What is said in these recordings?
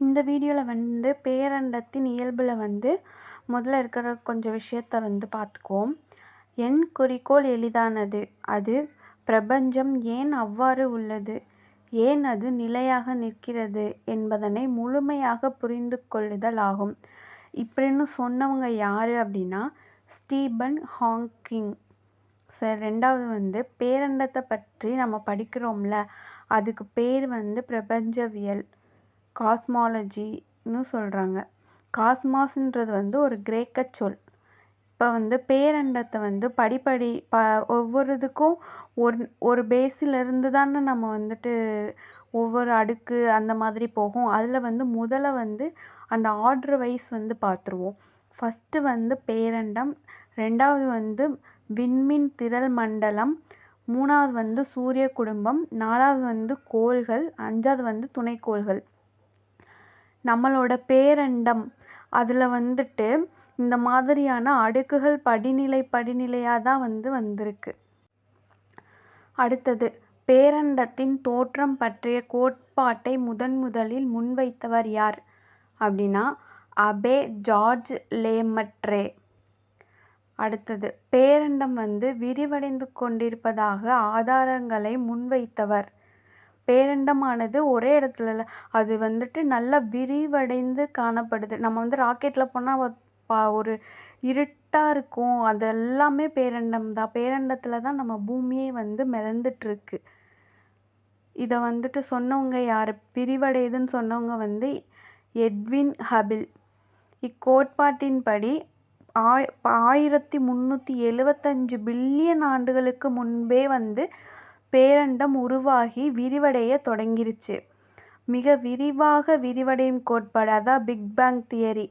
இந்த வீடியோவில் வந்து பேரண்டத்தின் இயல்பில் வந்து முதல்ல இருக்கிற கொஞ்சம் விஷயத்த வந்து பார்த்துக்குவோம் என் குறிக்கோள் எளிதானது. அது பிரபஞ்சம் ஏன் அவ்வாறு உள்ளது? ஏன் அது நிலையாக நிற்கிறது என்பதனை முழுமையாக புரிந்து கொள்ளுதல் ஆகும். இப்படின்னு சொன்னவங்க யார் அப்படின்னா ஸ்டீபன் ஹாங்கிங். சார் ரெண்டாவது வந்து பேரண்டத்தை பற்றி நம்ம படிக்கிறோம்ல. அதுக்கு பேர் வந்து பிரபஞ்சவியல். காஸ்மாலஜின்னு சொல்கிறாங்க காஸ்மாஸ்ன்றது வந்து ஒரு கிரேக்க சொல். இப்போ வந்து பேரண்டத்தை வந்து படிப்படி ப ஒவ்வொரு இதுக்கும் ஒரு ஒரு பேஸிலிருந்து தானே நம்ம வந்துட்டு ஒவ்வொரு அடுக்கு அந்த மாதிரி போகும். அதில் வந்து முதல்ல வந்து அந்த ஆர்டர் வைஸ் வந்து பார்த்துருவோம் ஃபஸ்ட்டு வந்து பேரண்டம் ரெண்டாவது வந்து விண்மீன் திரள் மண்டலம் மூணாவது வந்து சூரிய குடும்பம் நாலாவது வந்து கோள்கள் அஞ்சாவது வந்து துணைக்கோள்கள். நம்மளோட பேரண்டம். அதில் வந்துட்டு இந்த மாதிரியான அடுக்குகள் படிநிலை படிநிலையாக தான் வந்து வந்திருக்கு. அடுத்தது பேரண்டத்தின் தோற்றம் பற்றிய கோட்பாட்டை முதன் முதலில் முன்வைத்தவர் யார்? அப்படின்னா அபே ஜார்ஜ் லேமட்ரே. அடுத்தது பேரண்டம் வந்து விரிவடைந்து கொண்டிருப்பதாக ஆதாரங்களை முன்வைத்தவர் பேரண்டமானது ஒரே இடத்துல இல்லை. அது வந்துட்டு நல்லா விரிவடைந்து காணப்படுது. நம்ம வந்து ராக்கெட்டில் போனால் ஒரு இருட்டாக இருக்கும். அது எல்லாமே பேரண்டம் தான் பேரண்டத்தில் தான் நம்ம பூமியே வந்து மிதந்துட்டுருக்கு இதை வந்துட்டு சொன்னவங்க யார்? விரிவடையுதுன்னு சொன்னவங்க வந்து எட்வின் ஹபில் இக்கோட்பாட்டின்படி ஆய் ஆயிரத்தி முந்நூற்றி எழுவத்தஞ்சு பில்லியன் ஆண்டுகளுக்கு முன்பே வந்து பேரண்டம் உருவாகி விரிவடைய தொடங்கிருச்சு. மிக விரிவாக விரிவடையும் கோட்பாடு அதான் பிக் பேங் தியரி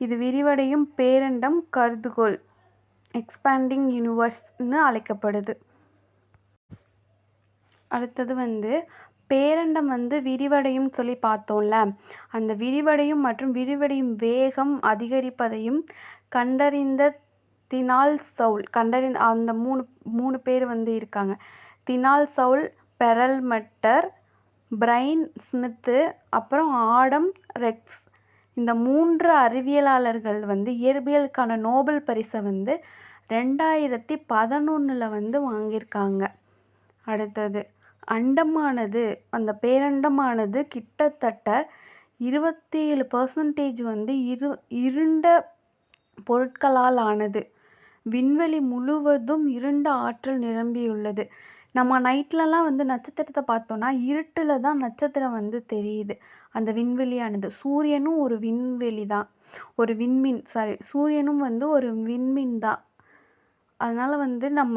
இது விரிவடையும் பேரண்டம் கருதுகோள் எக்ஸ்பேண்டிங் யூனிவர்ஸ்னு அழைக்கப்படுது. அடுத்தது வந்து பேரண்டம் வந்து விரிவடையும் சொல்லி பார்த்தோம்ல அந்த விரிவடையும் மற்றும் விரிவடையும் வேகம் அதிகரிப்பதையும் கண்டறிந்த தினால் சவுல் கண்டறிந்த அந்த மூணு மூணு பேர் வந்து இருக்காங்க. தினால் சவுல் பிரைன் ஸ்மித்து அப்புறம் ஆடம் ரெக்ஸ். இந்த மூன்று அறிவியலாளர்கள் வந்து இயற்பியலுக்கான நோபல் பரிசை வந்து ரெண்டாயிரத்தி பதினொன்றில் வந்து வாங்கியிருக்காங்க. அடுத்தது அண்டமானது அந்த பேரண்டமானது கிட்டத்தட்ட இருபத்தி ஏழு பர்சன்டேஜ் வந்து இரு இருண்ட பொருட்களால் ஆனது. விண்வெளி முழுவதும் இருண்ட ஆற்றல் நிரம்பியுள்ளது. நம்ம நைட்லலாம் வந்து நட்சத்திரத்தை பார்த்தோன்னா இருட்டில் தான் நட்சத்திரம் வந்து தெரியுது. அந்த விண்வெளியானது. சூரியனும் ஒரு விண்வெளி தான். ஒரு விண்மீன் சாரி சூரியனும் வந்து ஒரு விண்மீன் தான். அதனால் வந்து நம்ம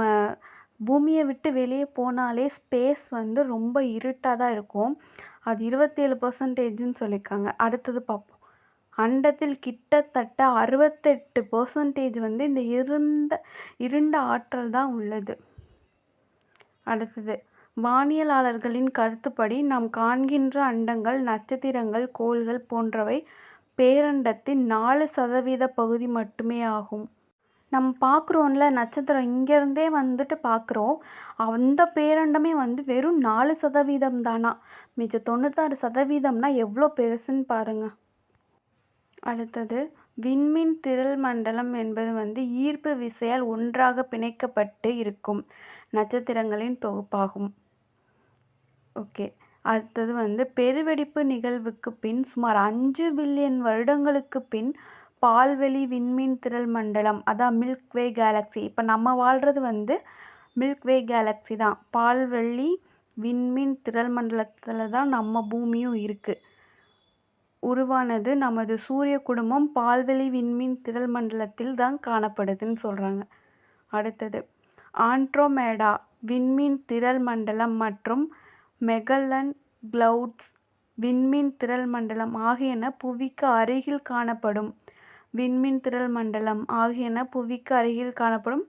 பூமியை விட்டு வெளியே போனாலே ஸ்பேஸ் வந்து ரொம்ப இருட்டாக தான் இருக்கும். அது இருபத்தேழு பர்சன்டேஜ்னு சொல்லியிருக்காங்க. அடுத்தது பார்ப்போம். அண்டத்தில் கிட்டத்தட்ட அறுபத்தெட்டு பர்சன்டேஜ் வந்து இந்த இருண்ட இருண்ட ஆற்றல் தான் உள்ளது. அடுத்தது. வானியலாளர்களின் கருத்துப்படி நாம் காண்கின்ற அண்டங்கள் நட்சத்திரங்கள் கோள்கள் போன்றவை பேரண்டத்தின் நாலு சதவீத பகுதி மட்டுமே ஆகும். நம்ம பார்க்குறோம்ல நட்சத்திரம் இங்கேருந்தே வந்துட்டு பார்க்குறோம். அந்த பேரண்டமே வந்து வெறும் நாலு சதவீதம் தானா? மிச்ச தொண்ணூத்தாறு சதவீதம்னா எவ்வளோ பெருசுன்னு பாருங்கள் அடுத்தது விண்மீன் திரள் மண்டலம் என்பது வந்து ஈர்ப்பு விசையால் ஒன்றாக பிணைக்கப்பட்டு இருக்கும். நட்சத்திரங்களின் தொகுப்பாகும். ஓகே. அடுத்தது வந்து பெருவெடிப்பு நிகழ்வுக்கு பின் சுமார் அஞ்சு பில்லியன் வருடங்களுக்கு பின் பால்வெளி விண்மீன் திரள் மண்டலம் அதான் மில்க்வே கேலக்ஸி. இப்போ நம்ம வாழ்கிறது வந்து மில்க்வே கேலக்ஸி தான். பால்வெளி விண்மீன் திரள் மண்டலத்தில் தான் நம்ம பூமியும் இருக்குது உருவானது நமது சூரிய குடும்பம் பால்வெளி விண்மீன் திரள் மண்டலத்தில் தான் காணப்படுதுன்னு சொல்கிறாங்க அடுத்தது ஆண்ட்ரோமேடா விண்மீன் திரள் மண்டலம் மற்றும் மெகல்லன் கிளவுட்ஸ் விண்மீன் திரள் மண்டலம் ஆகியன புவிக்கு அருகில் காணப்படும். விண்மீன் திரள் மண்டலம் ஆகியன புவிக்கு அருகில் காணப்படும்.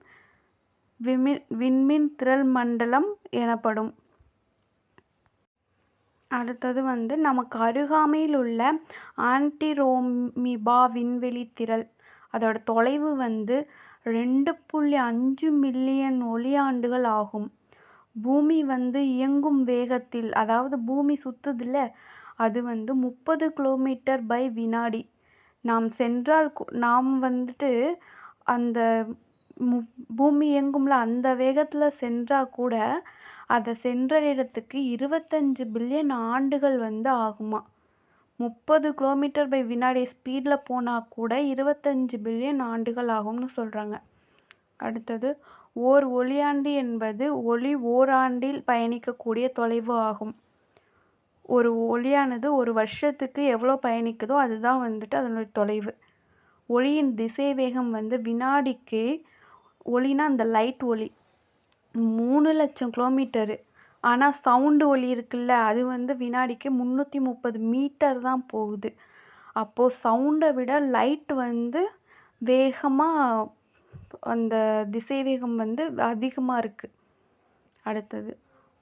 விமின் விண்மீன் திரள் மண்டலம் எனப்படும். அடுத்தது வந்து நமக்கு அருகாமையில் உள்ள ஆன்டிரோமிபா விண்வெளி திரள். அதோட தொலைவு வந்து ரெண்டு புள்ளி அஞ்சு மில்லியன் ஒளியாண்டுகள் ஆகும். பூமி வந்து இயங்கும் வேகத்தில் அதாவது பூமி சுற்றுதில்ல அது வந்து முப்பது கிலோமீட்டர் பை வினாடி. நாம் சென்றால் கூ- நாம் வந்துட்டு அந்த பூமி இயங்கும்ல அந்த வேகத்தில் சென்றால் கூட அதை சென்ற இடத்துக்கு இருபத்தஞ்சு பில்லியன் ஆண்டுகள் வந்து ஆகுமா. முப்பது கிலோமீட்டர் பை வினாடி ஸ்பீடில் போனால் கூட இருபத்தஞ்சு பில்லியன் ஆண்டுகள் ஆகும்னு சொல்கிறாங்க அடுத்தது ஓர் ஒளியாண்டு என்பது ஒளி ஓராண்டில் பயணிக்கக்கூடிய தொலைவு ஆகும். ஒரு ஒளியானது ஒரு வருஷத்துக்கு எவ்வளோ பயணிக்குதோ அதுதான் வந்துட்டு அதனுடைய தொலைவு. ஒளியின் திசை வேகம் வந்து வினாடிக்கு ஒளினா அந்த லைட் ஒளி. மூணு லட்சம் கிலோமீட்டரு ஆனால் சவுண்டு ஒலி இருக்குல்ல அது வந்து வினாடிக்கு முந்நூற்றி முப்பது மீட்டர் தான் போகுது. அப்போது சவுண்டை விட லைட் வந்து வேகமாக அந்த திசை வேகம் வந்து அதிகமாக இருக்குது அடுத்தது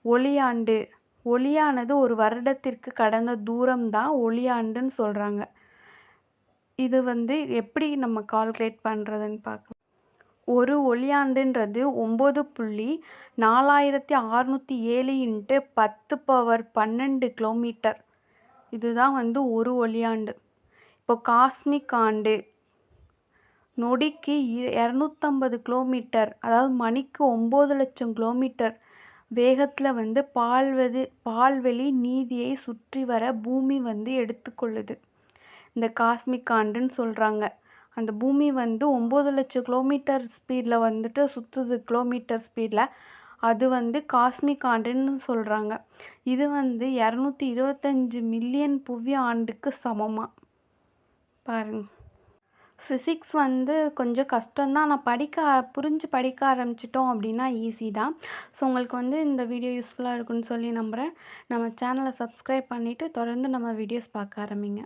ஒளியாண்டு ஒளியானது ஒரு வருடத்திற்கு கடந்த தூரம் தான் ஒளியாண்டுன்னு சொல்கிறாங்க இது வந்து எப்படி நம்ம கால்குலேட் பண்ணுறதுன்னு பார்க்கலாம் ஒரு ஒளியாண்டுன்றது ஒம்பது புள்ளி நாலாயிரத்தி அறநூற்றி ஏழு இன்ட்டு பத்து பவர் பன்னெண்டு கிலோமீட்டர் இதுதான் வந்து ஒரு ஒளியாண்டு இப்போ காஸ்மிக் ஆண்டு. நொடிக்கு இ- இரநூத்தம்பது கிலோமீட்டர் அதாவது மணிக்கு ஒம்பது லட்சம் கிலோமீட்டர் வேகத்தில் வந்து பால்வது பால்வெளி நீதியை சுற்றி வர பூமி வந்து எடுத்துக்கொள்ளுது. இந்த காஸ்மிக் ஆண்டுன்னு சொல்கிறாங்க அந்த பூமி வந்து ஒம்பது லட்சம் கிலோமீட்டர் ஸ்பீடில் வந்துட்டு சுற்றுது கிலோமீட்டர் ஸ்பீடில். அது வந்து காஸ்மிக் ஆண்டுன்னு சொல்கிறாங்க இது வந்து இரநூத்தி இருபத்தஞ்சி மில்லியன் புவி ஆண்டுக்கு சமமாக பாருங்க. ஃபிசிக்ஸ் வந்து கொஞ்சம் கஷ்டம்தான். ஆனால் படிக்க புரிஞ்சு படிக்க ஆரம்பிச்சிட்டோம் அப்படின்னா ஈஸி தான். ஸோ உங்களுக்கு வந்து இந்த வீடியோ யூஸ்ஃபுல்லாக இருக்குன்னு சொல்லி நம்புகிறேன் நம்ம சேனலை சப்ஸ்கிரைப் பண்ணிவிட்டு தொடர்ந்து நம்ம வீடியோஸ் பார்க்க ஆரம்பிங்க.